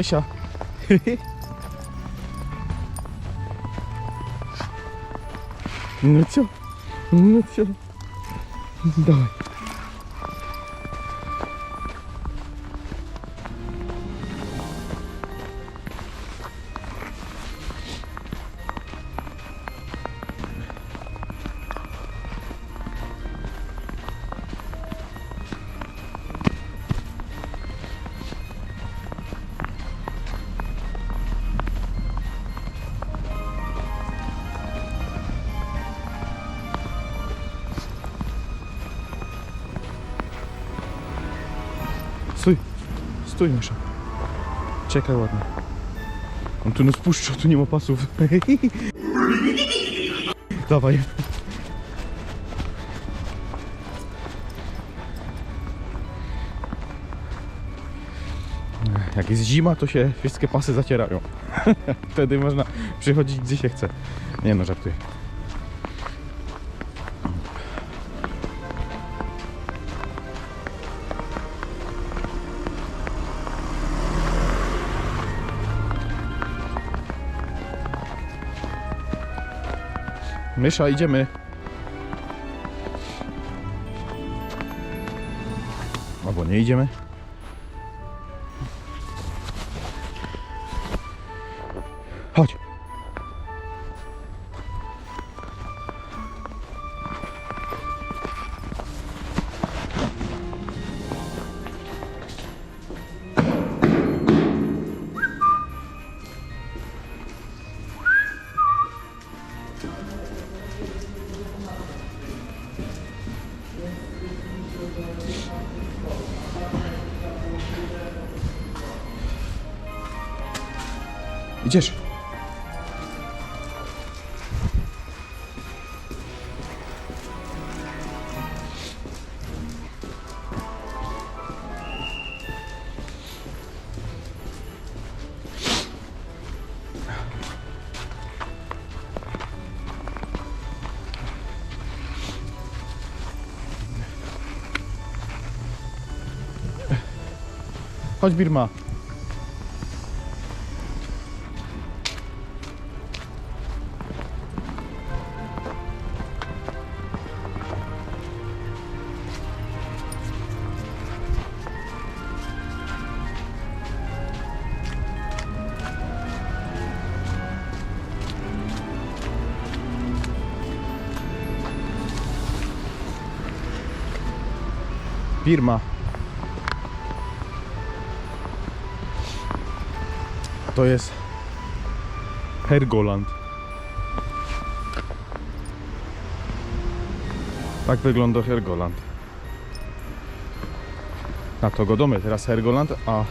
Mysia. No co? No co? Dawaj. Stój, Mysza. Czekaj ładnie. On tu nas puszcza, tu nie ma pasów. Dawaj. Jak jest zima, to się wszystkie pasy zacierają. Wtedy można przychodzić gdzie się chce. Nie no, żartuję. Mysza, idziemy. Albo nie idziemy. Idziesz. Chodź Birma. Birma. To jest Hergoland. Tak wygląda Hergoland. Na to go domy, teraz Hergoland, a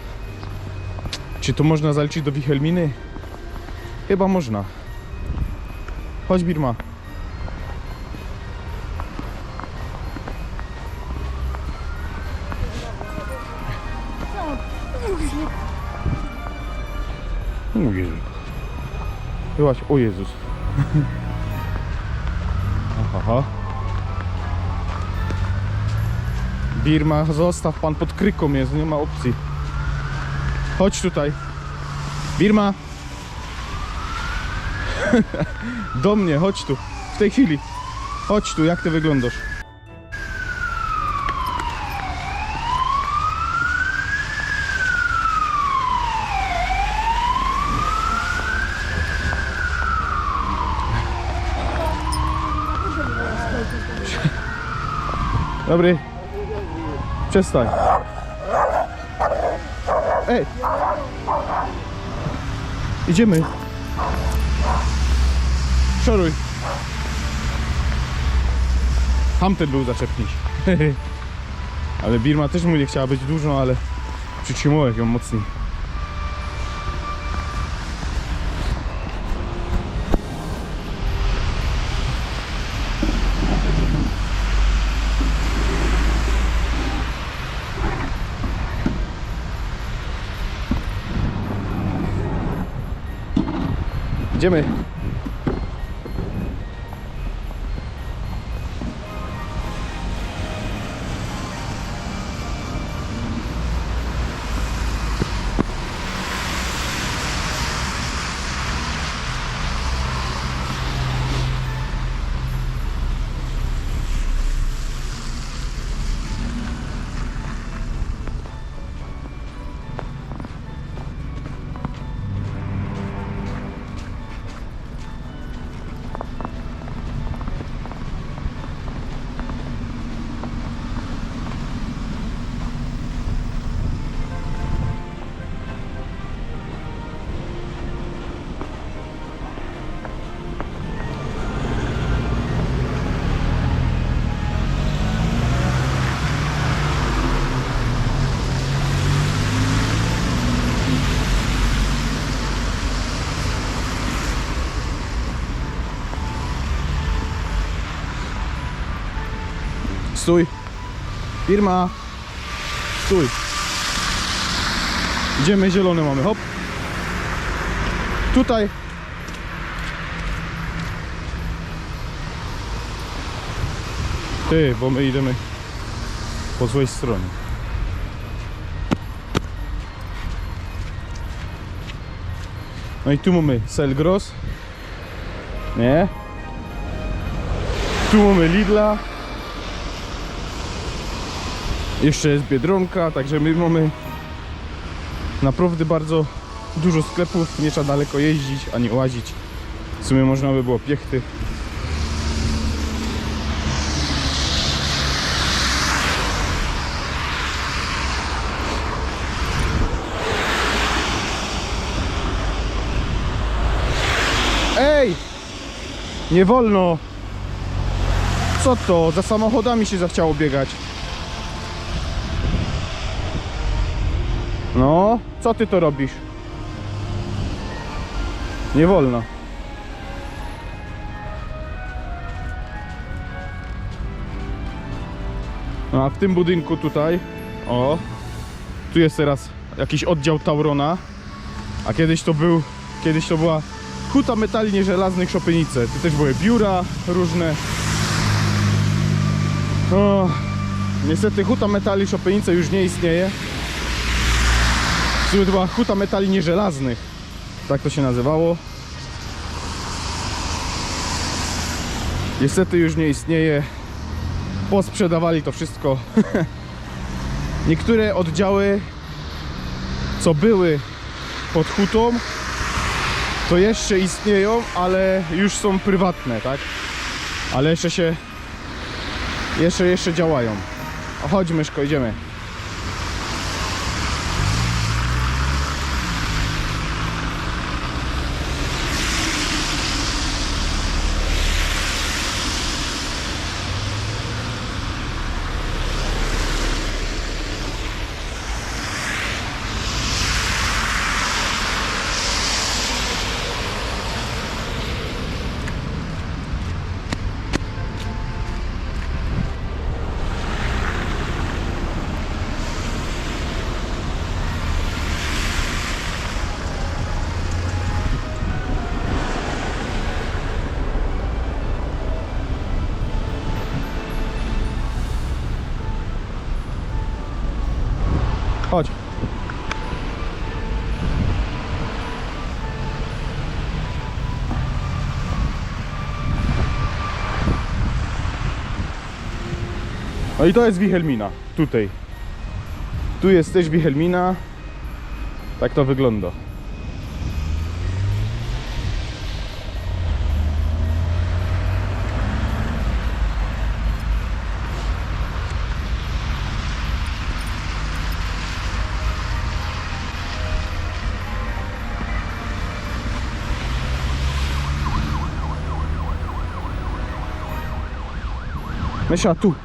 czy to można zaliczyć do Wichelminy? Chyba można. Chodź Birma. O Jezu. Byłaś, o Jezus. Aha. Birma, zostaw pan pod kryką jest, nie ma opcji. Chodź tutaj. Birma. Do mnie, chodź tu. W tej chwili. Chodź tu, jak ty wyglądasz? Dobry. Przestań. Ej. Idziemy. Szoruj. Tamten był zaczepniś. ale Birma też mu nie chciała być dużo, ale przytrzymałeś ją mocniej. Idziemy. Stój. Firma. Stój. Idziemy, zielone mamy, hop. Tutaj. Ty, bo my idziemy po złej stronie. No i tu mamy Selgros. Nie? Tu mamy Lidla. Jeszcze jest Biedronka, także my mamy naprawdę bardzo dużo sklepów, nie trzeba daleko jeździć ani łazić. W sumie można by było piechty. Ej! Nie wolno! Co to? Za samochodami się zachciało biegać. No, co ty to robisz? Nie wolno. No a w tym budynku tutaj, o, tu jest teraz jakiś oddział Taurona, a kiedyś to był, kiedyś to była huta metali nieżelaznych Szopynice. Tu też były biura różne. O, niestety huta metali Szopynice już nie istnieje. Sumie to była huta metali nieżelaznych. Tak to się nazywało. Niestety już nie istnieje. Posprzedawali to wszystko. Niektóre oddziały, co były pod hutą, to jeszcze istnieją, ale już są prywatne, tak? Ale jeszcze się jeszcze, jeszcze działają. O, chodź idziemy. Chodź. No i to jest Wichelmina, tutaj. Tu jest też Wichelmina. Tak to wygląda. Mysia, tu.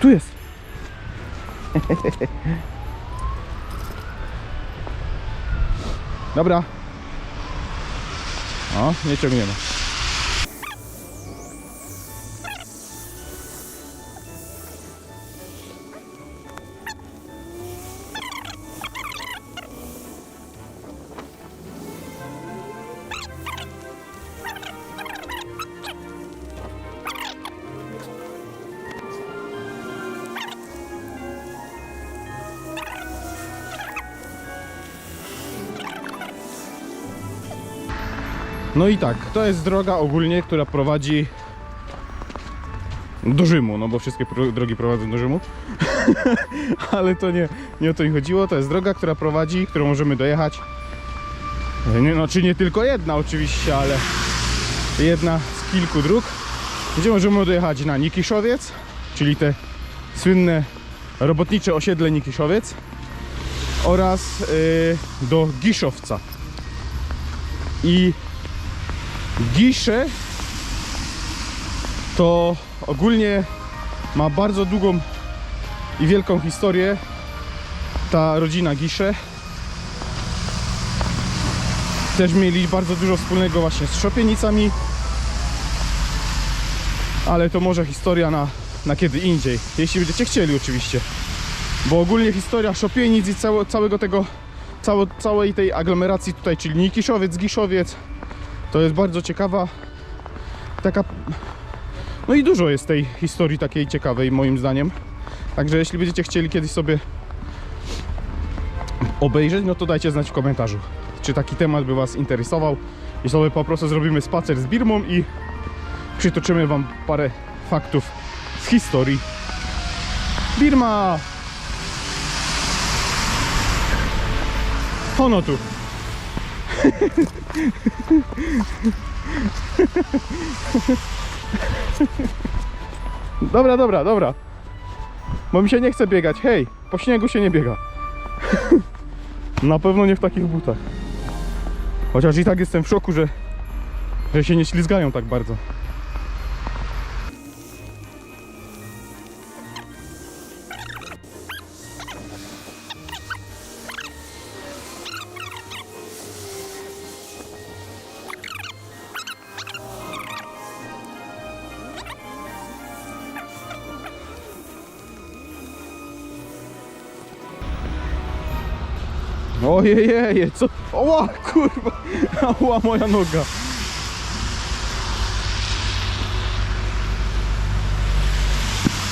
Tu jest. Dobra. O, nie ciągniemy. No i tak, to jest droga ogólnie, która prowadzi do Rzymu, no bo wszystkie drogi prowadzą do Rzymu. Ale to nie, nie o to mi chodziło. To jest droga, która prowadzi, którą możemy dojechać. Nie, no, czy nie tylko jedna oczywiście, ale jedna z kilku dróg, gdzie możemy dojechać na Nikiszowiec, czyli te słynne robotnicze osiedle Nikiszowiec oraz yy, do Giszowca. I Gisze to ogólnie ma bardzo długą i wielką historię ta rodzina Gisze. Też mieli bardzo dużo wspólnego właśnie z Szopienicami. Ale to może historia na, na kiedy indziej. Jeśli będziecie chcieli oczywiście. Bo ogólnie historia Szopienic i całego tego, całej tej aglomeracji tutaj, czyli Nikiszowiec, Giszowiec, to jest bardzo ciekawa. Taka. No i dużo jest tej historii takiej ciekawej, moim zdaniem. Także jeśli będziecie chcieli kiedyś sobie obejrzeć, no to dajcie znać w komentarzu, czy taki temat by Was interesował. I sobie po prostu zrobimy spacer z Birmą i przytoczymy Wam parę faktów z historii. Birma! Ono tu. Dobra, dobra, dobra. Bo mi się nie chce biegać. Hej, po śniegu się nie biega. Na pewno nie w takich butach. Chociaż i tak jestem w szoku, że, że się nie ślizgają tak bardzo. Ojejeje, co? Oła, kurwa! Oła, moja noga!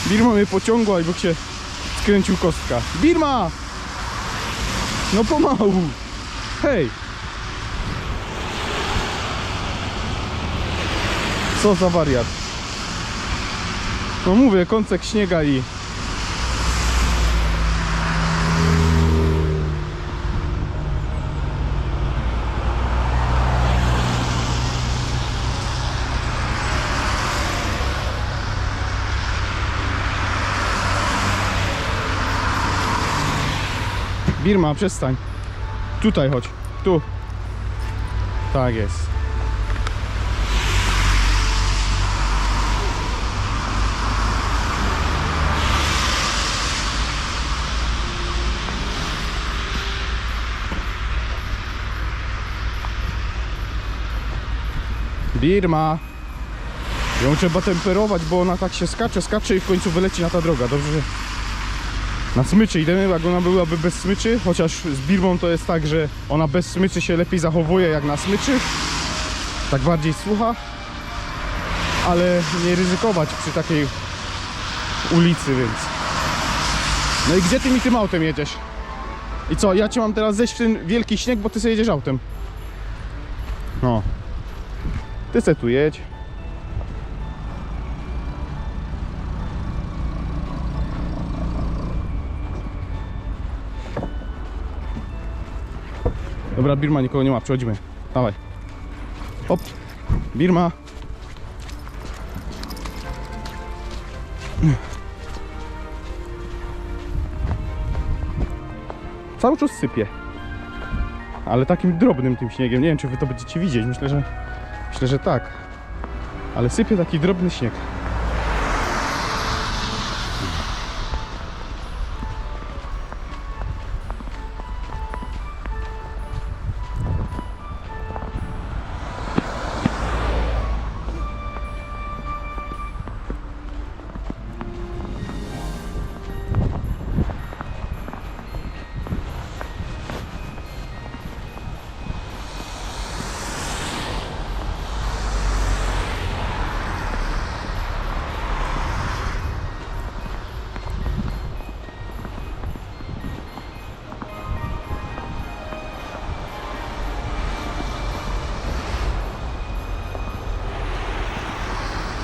Birma mnie pociągła bo się skręcił kostka. Birma! No pomału! Hej! Co za wariat? No mówię, kącek śniega i... Birma, przestań. Tutaj chodź. Tu. Tak jest. Birma. Ją trzeba temperować, bo ona tak się skacze, skacze i w końcu wyleci na ta droga. Dobrze, na smyczy idziemy, jak ona byłaby bez smyczy, chociaż z Birmą to jest tak, że ona bez smyczy się lepiej zachowuje jak na smyczy. Tak bardziej słucha. Ale nie ryzykować przy takiej ulicy, więc... No i gdzie ty mi tym autem jedziesz? I co, ja cię mam teraz zejść w ten wielki śnieg, bo ty sobie jedziesz autem. No. Ty se tu jedź. Dobra, Birma, nikogo nie ma, przechodzimy. Dawaj. Hop. Birma. Cały czas sypie. Ale takim drobnym tym śniegiem. Nie wiem, czy wy to będziecie widzieć. Myślę, że myślę, że tak. Ale sypie taki drobny śnieg.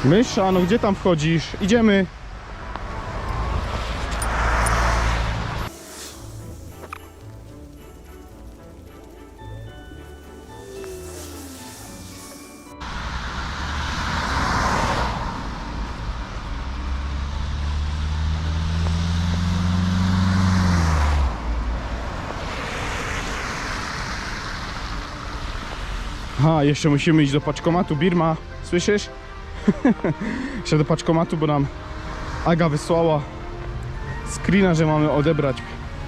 Mysza, no gdzie tam wchodzisz? Idziemy. Aha, jeszcze musimy iść do paczkomatu Birma. Słyszysz? Jeszcze do paczkomatu, bo nam Aga wysłała screena, że mamy odebrać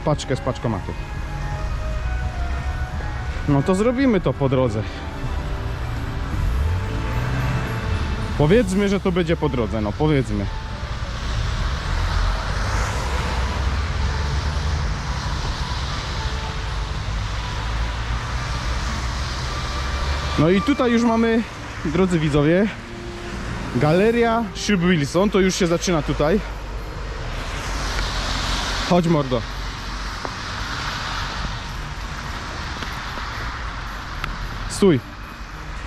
paczkę z paczkomatu. No to zrobimy to po drodze. Powiedzmy, że to będzie po drodze, no powiedzmy. No i tutaj już mamy, drodzy widzowie, Galeria Szyb Wilson, to już się zaczyna tutaj. Chodź mordo. Stój.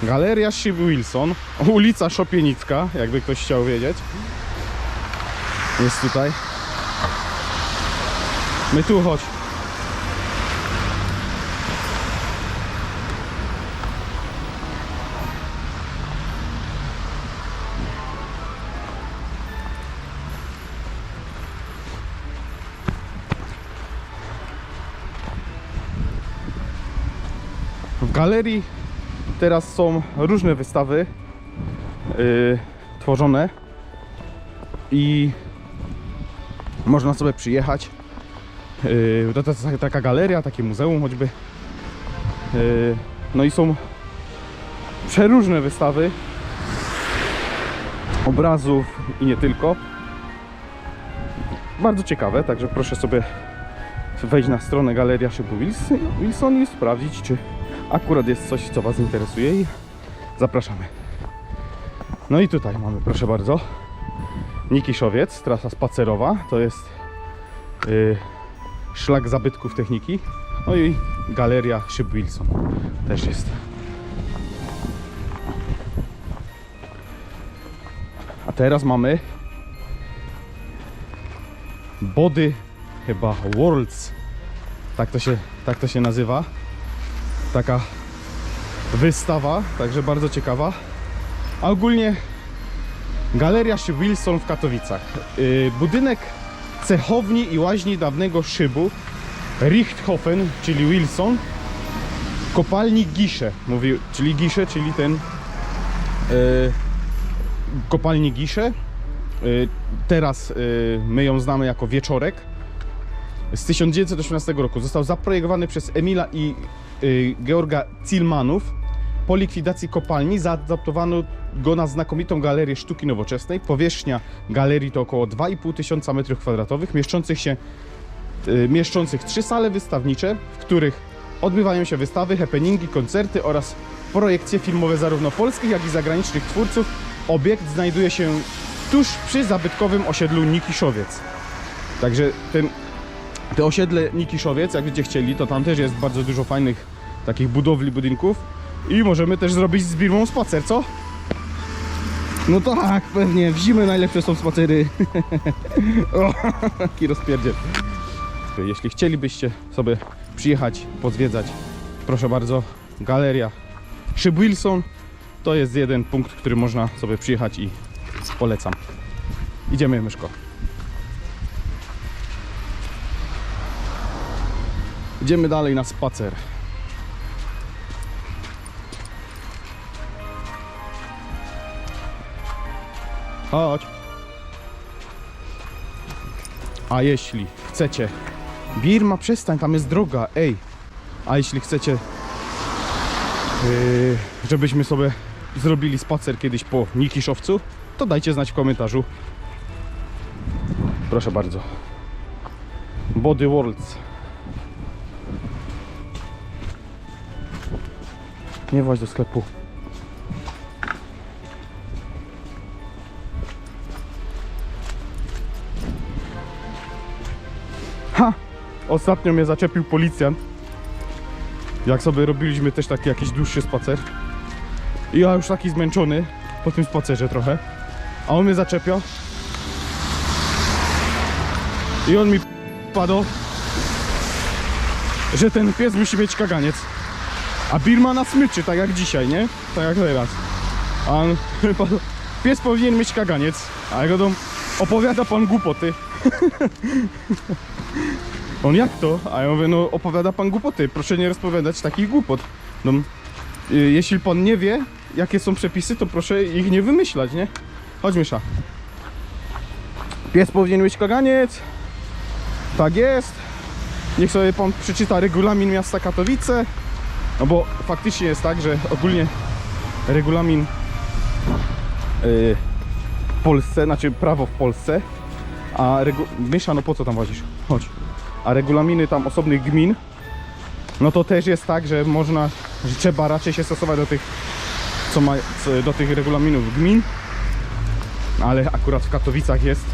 Galeria Szyb Wilson, ulica Szopienicka, jakby ktoś chciał wiedzieć. Jest tutaj. My tu chodź. Galerii teraz są różne wystawy yy, tworzone i można sobie przyjechać. Yy, to, to jest taka galeria, takie muzeum choćby. Yy, no i są przeróżne wystawy obrazów i nie tylko. Bardzo ciekawe, także proszę sobie wejść na stronę Galeria Szybu Wilson, i sprawdzić, czy akurat jest coś, co Was interesuje i zapraszamy. No i tutaj mamy, proszę bardzo, Nikiszowiec, trasa spacerowa, to jest yy, szlak zabytków techniki, no i Galeria Szyb Wilson też jest. A teraz mamy Body chyba Worlds, tak to się, tak to się nazywa taka wystawa, także bardzo ciekawa. A ogólnie Galeria Szyb Wilson w Katowicach. Yy, budynek cechowni i łaźni dawnego szybu Richthofen, czyli Wilson, kopalni Gisze, mówi, czyli Gisze, czyli ten yy, kopalni Gisze. Yy, teraz yy, my ją znamy jako Wieczorek z 1918 roku. Został zaprojektowany przez Emila i Georga Cilmanów. Po likwidacji kopalni zaadaptowano go na znakomitą galerię sztuki nowoczesnej. Powierzchnia galerii to około 2,5 tysiąca metrów kwadratowych, mieszczących się y, mieszczących trzy sale wystawnicze, w których odbywają się wystawy, happeningi, koncerty oraz projekcje filmowe zarówno polskich, jak i zagranicznych twórców. Obiekt znajduje się tuż przy zabytkowym osiedlu Nikiszowiec. Także ten te osiedle Nikiszowiec, jak będziecie chcieli, to tam też jest bardzo dużo fajnych takich budowli, budynków. I możemy też zrobić z Birmą spacer, co? No tak, pewnie. W zimę najlepsze są spacery. O, jaki rozpierdziel. Jeśli chcielibyście sobie przyjechać, pozwiedzać, proszę bardzo, galeria Szyb Wilson to jest jeden punkt, który można sobie przyjechać i polecam. Idziemy, Myszko. Idziemy dalej na spacer. Chodź. A jeśli chcecie. Birma, przestań, tam jest droga, ej. A jeśli chcecie, yy, żebyśmy sobie zrobili spacer kiedyś po Nikiszowcu, to dajcie znać w komentarzu. Proszę bardzo. Body Worlds. Nie właź do sklepu. Ha! Ostatnio mnie zaczepił policjant. Jak sobie robiliśmy też taki jakiś dłuższy spacer. I ja już taki zmęczony po tym spacerze trochę. A on mnie zaczepia. I on mi padł, że ten pies musi mieć kaganiec. A Birma na smyczy, tak jak dzisiaj, nie? Tak jak teraz. A pies powinien mieć kaganiec, a jego dom opowiada pan głupoty. On jak to? A ja mówię, no opowiada pan głupoty, proszę nie rozpowiadać takich głupot. No, y, jeśli pan nie wie, jakie są przepisy, to proszę ich nie wymyślać, nie? Chodź Mysza. Pies powinien mieć kaganiec. Tak jest. Niech sobie pan przeczyta regulamin miasta Katowice. No bo faktycznie jest tak, że ogólnie regulamin w Polsce, znaczy prawo w Polsce, a regu... Mysza, no po co tam łazisz? Chodź. A regulaminy tam osobnych gmin, no to też jest tak, że można, że trzeba raczej się stosować do tych, co ma, do tych regulaminów gmin, ale akurat w Katowicach jest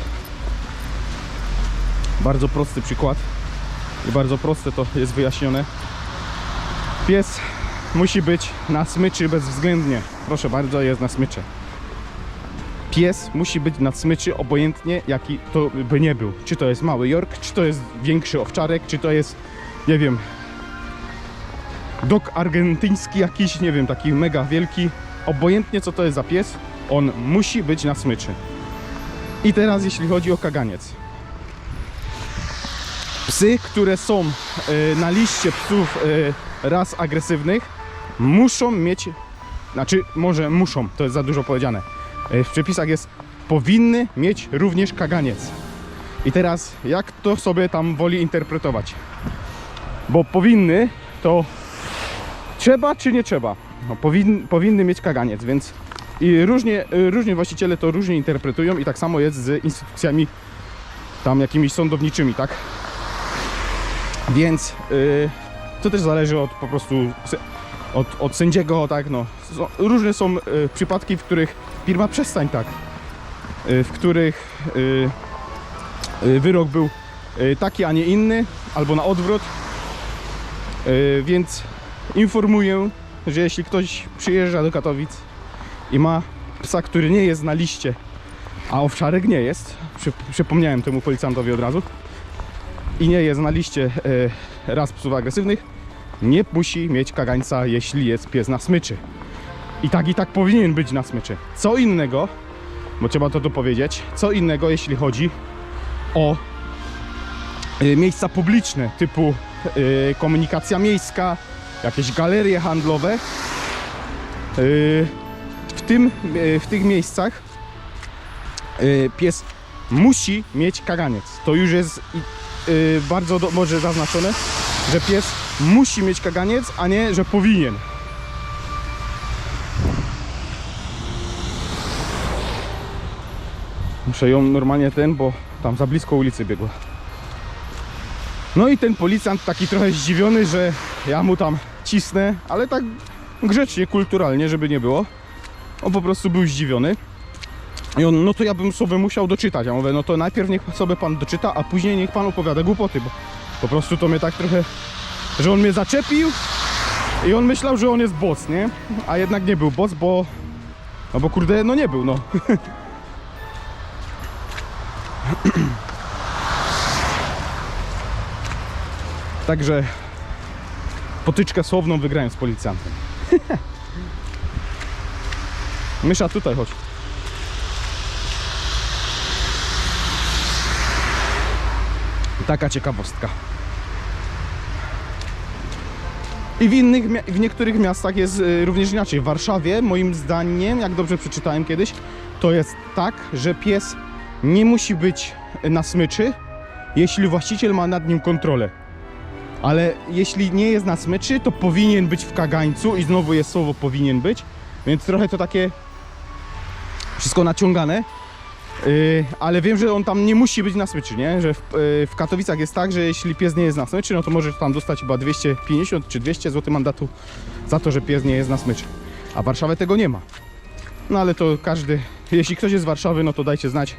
bardzo prosty przykład i bardzo proste to jest wyjaśnione. Pies musi być na smyczy bezwzględnie. Proszę bardzo, jest na smyczy. Pies musi być na smyczy obojętnie jaki to by nie był. Czy to jest mały York, czy to jest większy owczarek, czy to jest, nie wiem, dog argentyński jakiś, nie wiem, taki mega wielki. Obojętnie co to jest za pies, on musi być na smyczy. I teraz jeśli chodzi o kaganiec. Psy, które są e, na liście psów e, ras agresywnych, muszą mieć, znaczy może muszą, to jest za dużo powiedziane. E, w przepisach jest powinny mieć również kaganiec. I teraz jak to sobie tam woli interpretować? Bo powinny to trzeba czy nie trzeba? No, powin, powinny mieć kaganiec, więc i różnie, y, różnie właściciele to różnie interpretują i tak samo jest z instytucjami tam jakimiś sądowniczymi, tak? Więc y, to też zależy od po prostu od, od sędziego, tak no. Różne są y, przypadki, w których firma przestań tak, y, w których y, y, wyrok był y, taki, a nie inny, albo na odwrót. Y, więc informuję, że jeśli ktoś przyjeżdża do Katowic i ma psa, który nie jest na liście, a owczarek nie jest, przy, przypomniałem temu policjantowi od razu, i nie jest na liście e, ras psów agresywnych, nie musi mieć kagańca, jeśli jest pies na smyczy. I tak i tak powinien być na smyczy. Co innego, bo trzeba to dopowiedzieć, co innego jeśli chodzi o e, miejsca publiczne, typu e, komunikacja miejska, jakieś galerie handlowe. W, tym, w tych miejscach pies musi mieć kaganiec. To już jest y, bardzo do, może zaznaczone, że pies musi mieć kaganiec, a nie, że powinien. Muszę ją normalnie ten, bo tam za blisko ulicy biegła. No i ten policjant taki trochę zdziwiony, że ja mu tam cisnę, ale tak grzecznie, kulturalnie, żeby nie było. On po prostu był zdziwiony. I on, no to ja bym sobie musiał doczytać. Ja mówię, no to najpierw niech sobie pan doczyta, a później niech pan opowiada głupoty, bo po prostu to mnie tak trochę, że on mnie zaczepił i on myślał, że on jest boss, nie? A jednak nie był boss, bo, no bo kurde, no nie był, no. Także potyczkę słowną wygrałem z policjantem. Mysza tutaj chodź. Taka ciekawostka. I w innych, w niektórych miastach jest y, również inaczej. W Warszawie, moim zdaniem, jak dobrze przeczytałem kiedyś, to jest tak, że pies nie musi być na smyczy, jeśli właściciel ma nad nim kontrolę. Ale jeśli nie jest na smyczy, to powinien być w kagańcu i znowu jest słowo powinien być, więc trochę to takie wszystko naciągane. Yy, ale wiem, że on tam nie musi być na smyczy, nie? Że w, yy, w Katowicach jest tak, że jeśli pies nie jest na smyczy, no to możesz tam dostać chyba 250 czy 200 zł mandatu za to, że pies nie jest na smyczy. A w Warszawie tego nie ma. No ale to każdy, jeśli ktoś jest z Warszawy, no to dajcie znać,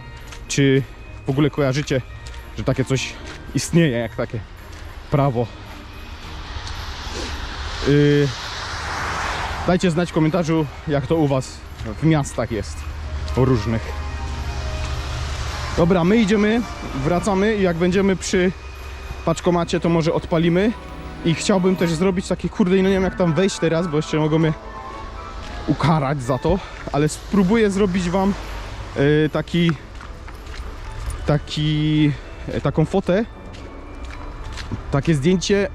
czy w ogóle kojarzycie, że takie coś istnieje, jak takie prawo. Yy, dajcie znać w komentarzu, jak to u Was w miastach jest, o różnych. Dobra, my idziemy, wracamy i jak będziemy przy paczkomacie, to może odpalimy. I chciałbym też zrobić takie, kurde, no nie wiem jak tam wejść teraz, bo jeszcze mogą mnie ukarać za to, ale spróbuję zrobić wam e, taki, taki, e, taką fotę, takie zdjęcie,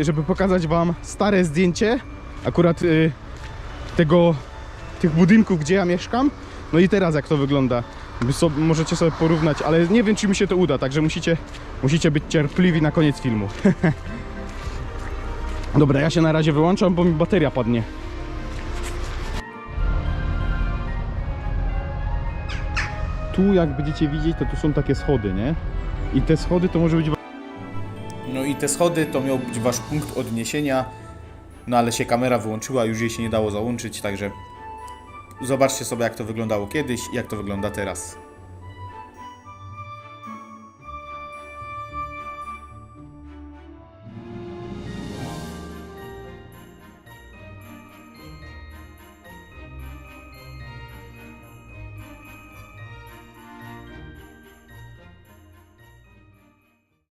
e, żeby pokazać wam stare zdjęcie, akurat e, tego, tych budynków, gdzie ja mieszkam, no i teraz jak to wygląda? Możecie sobie porównać, ale nie wiem czy mi się to uda, także musicie, musicie być cierpliwi na koniec filmu. Dobra, ja się na razie wyłączam, bo mi bateria padnie. Tu jak będziecie widzieć, to tu są takie schody, nie? I te schody to może być... No i te schody to miał być wasz punkt odniesienia, no ale się kamera wyłączyła, już jej się nie dało załączyć, także Zobaczcie sobie, jak to wyglądało kiedyś i jak to wygląda teraz.